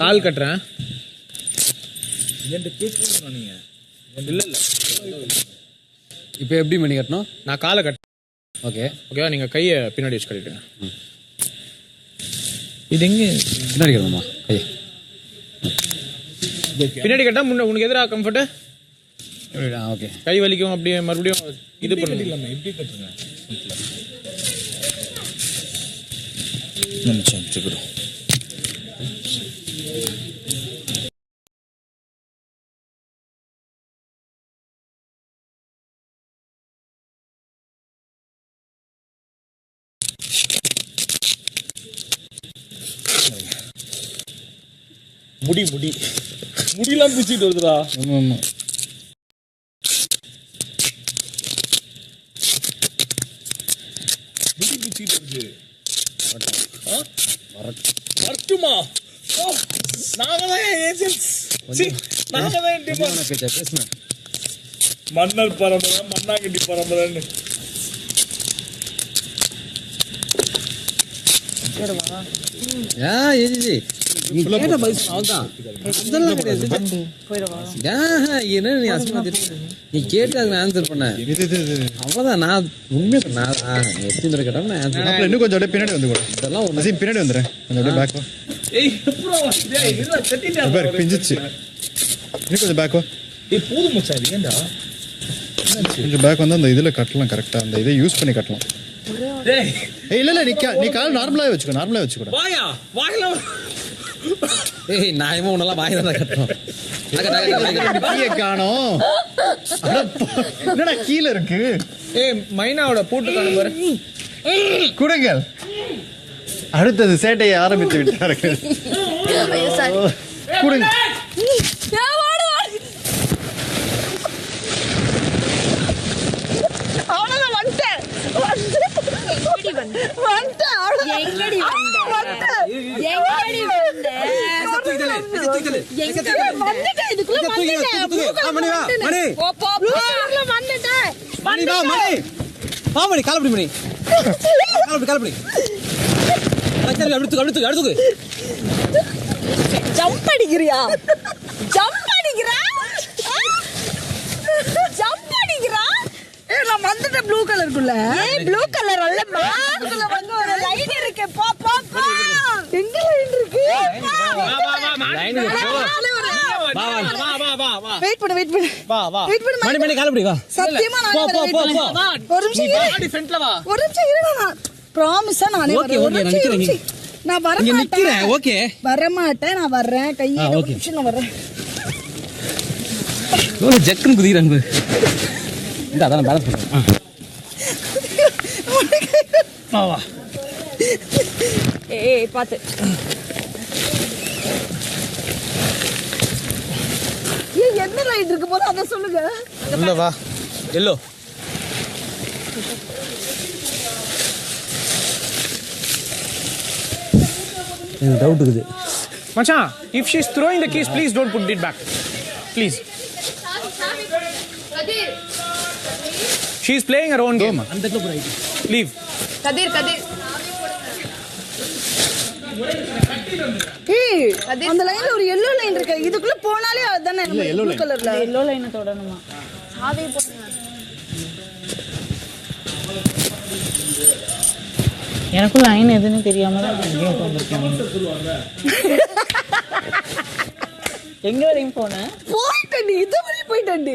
கால் கட்டுறேன். இல்ல இல்ல. இப்போ எப்படி மணி கட்டணும்? நான் காலை கட்ட ஓகே. ஓகேவா? நீங்க கையை பின்னாடி வச்சு கட்டிட்டுங்க இது எங்க? பின்னாடி கட்டணுமா? கையை. பின்னாடி கட்டா முன்ன உனக்கு எதிராக கம்ஃபர்ட் ஆ ஓகே. கை வலிக்கும் அப்படியே மறுபடியும் இது பண்ணி எப்படி கட்டுங்க. நிமிஷம் வச்சுக்கிறோம் முடி முடி முடியெல்லாம் பிடிச்சிட்டு வருதுடா ஆமா ஆமா முடி பிடிச்சிட்டு வருது ஆ? வரட்டுமா? நாங்க தான் ஏஜென்ட்ஸ் நாங்க தான் டிபார்ட் பேச்சா பேசுனேன் மன்னர் பரம்பரை மண்ணாங்கட்டி பரம்பரைன்னு. ஏன் ஏஜி நீ கேட்ட அதுக்கு ஆன்சர் பண்ண அவ்வளோதான் நான் உண்மையை. நான் எத்தனை தடவை கேட்டாலும் நான் ஆன்சர் இன்னும் கொஞ்சம் அப்படியே பின்னாடி வந்து கூட இதெல்லாம் ஒன்று பின்னாடி வந்துடுறேன் கொஞ்சம் அப்படியே பேக் பாரு பிஞ்சிச்சு இன்னும் கொஞ்சம் பேக் ஏய் போதும் மச்சான் இது ஏன்டா கொஞ்சம் பேக் வந்து அந்த இதில் கட்டலாம் கரெக்டாக அந்த இதை யூஸ் பண்ணி கட்டலாம் டேய் ஏய் இல்லை இல்லை நீ கா- நீ கால் நார்மலாகவே வச்சுக்கோ நார்மலாக வச்சுக்கூட வாயா வாயில ஏய் இவன் உன்னெல்லாம் வாங்கி தான் கட்டணும். கீழே காணோம். என்னடா கீழே இருக்கு? ஏய் மைனாவோட பூட்டு காணும் பாரு. கொடுங்கள். அடுத்தது சேட்டையை ஆரம்பித்து விட்டார்கள். கொடுங்க? வந்துட்டேன். மணி காலப்படி மணி காலப்படி காலப்படி அடுத்து அடுத்து அடுத்து ஜம்ப் அடிக்கிறியா ஜம்ப் அடிக்கிறா ஜம்ப் அடிக்கிறா ஏய் நான் வந்துட்டேன் ப்ளூ கலருக்குள்ள ப்ளூ கலர் அல்லம்மா லைன் இருக்கு. போ போ போ எங்க லைன் இருக்கு லைன் வா. வா வா வா வா வெயிட் பண்ணு வெயிட் பண்ணு. வா வா. வெயிட் பண்ணு மணி மணி. காலப்படி வா. சத்தியமா நான் போ, போ, wait போ, பண்ணு. போ. ஒரு நிமிஷம் இரு. ஆடி ஃப்ரண்ட்ல வா. ஒரு நிமிஷம் இருடா நான் ப்ராமிஸா நிக்கிறேன், வர மாட்டேன். வர மாட்டேன் நான் வர்றேன். கை ஆ, ஒரு. நிமிஷம் நான் வர்றேன். எவ்வளோ ஜக்குன்னு குதிக்கிற அன்பு. இந்த அதான் பேலன்ஸ் பண்ணுறேன் வா வா. ஏய், ஏய், ஏய் என்ன லைட் இருக்கு போது? அதை சொல்லுங்க. உள்ள வா. எல்லோ. எனக்கு டவுட் இருக்குது. மச்சான் if she is throwing the keys please don't put it back please she is playing her own game leave Kathir Kathir. ஏய் அந்த லைன்ல ஒரு எல்லோ லைன் இருக்கு. இதுக்குள்ள போனாலே அதானே ப்ளூ கலர்ல எல்லோ லைனை தொடணுமா? சாவியை போட்டுங்க எனக்கும் லைன் எதுன்னு தெரியாம தான் எங்கேயும் உட்காந்துருக்கேன் எங்க வரையும் போனேன்? போயிட்டேன் இது வரையும் போயிட்டேன்